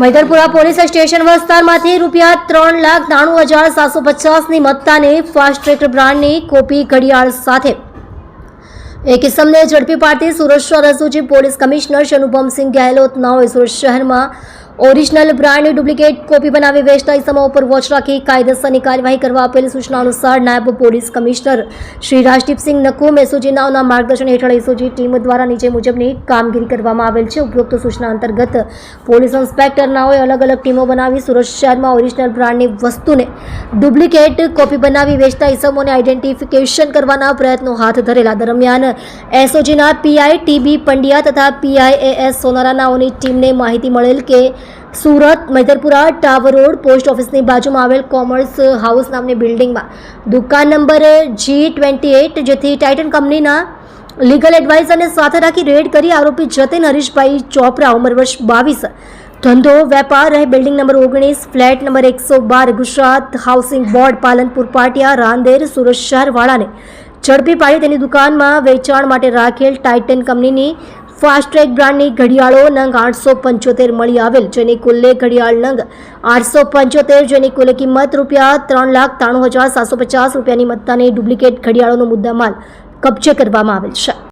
Maidarpura police station વિસ્તારમાંથી રૂપિયા ત્રણ લાખ ત્રાણું હજાર સાતસો પચાસની મત્તાની ફાસ્ટ ટ્રેક બ્રાન્ડની કોપી ઘડિયાળ સાથે. એક ઇસમને ઝડપી પાડતી સુરત શહેર પોલીસ કમિશનર શનુભમસિંહ ગેહલોત નાઓએ સુરત શહેરમાં ઓરિજિનલ બ્રાન્ડની ડુપ્લિકેટ કોપી બનાવી વેચતા ઇસમો ઉપર વોચ રાખી કાયદેસરની કાર્યવાહી કરવા આપેલ સૂચના અનુસાર નાયબ police commissioner Shri Rajdeepsinh Nakum SOG નાઓના માર્ગદર્શન હેઠળ એસઓજી ટીમ દ્વારા નીચે મુજબની કામગીરી કરવામાં આવેલ છે. ઉપરોક્ત સૂચના અંતર્ગત પોલીસ ઇન્સ્પેક્ટર નાઓએ અલગ અલગ ટીમો બનાવી સુરત શહેરમાં ઓરિજિનલ બ્રાન્ડની વસ્તુને ડુપ્લિકેટ કોપી બનાવી વેચતા ઇસમોને આઇડેન્ટિફિકેશન કરવાના પ્રયત્નો હાથ ધરેલા દરમિયાન એસઓજીના પીઆઈ ટીબી પંડ્યા તથા પીઆઈ એસ સોનારાનાઓની ટીમને માહિતી મળેલ કે Surat, Maidarpura, tower road, post ઓફિસની બાજુમાં આવેલ કોમર્સ હાઉસ નામની બિલ્ડિંગમાં. દુકાન નંબર જી ટ્વેન્ટી એટ જેથી ટાઇટન કંપનીના લીગલ એડવાઇઝરને સાથે રાખી રેડ કરી આરોપી જતીન હરીશભાઈ ચોપરા, ઉંમર વર્ષ બાવીસ. ધંધો, વેપાર રહે બિલ્ડિંગ નંબર ઓગણીસ, ફ્લેટ નંબર એકસો બાર, ગુજરાત હાઉસિંગ બોર્ડ, પાલનપુર, પાટિયા, રાંદેર, સુરત શહેરવાળાને ઝડપી પાડી તેની દુકાનમાં વેચાણ માટે રાખેલ ટાઇટન કંપનીની ફાસ્ટ ટ્રેક બ્રાન્ડની ઘડિયાળો નંગ આઠસો પંચોતેર મળી આવેલ, જેની કુલ્લે ઘડિયાળ નંગ આઠસો પંચોતેર, જેની કુલ્લે કિંમત રૂપિયા ત્રણ લાખ ત્રાણું હજાર સાતસો પચાસ રૂપિયાની મત્તાની ડુપ્લિકેટ ઘડિયાળોનો મુદ્દામાલ કબજે કરવામાં આવેલ છે.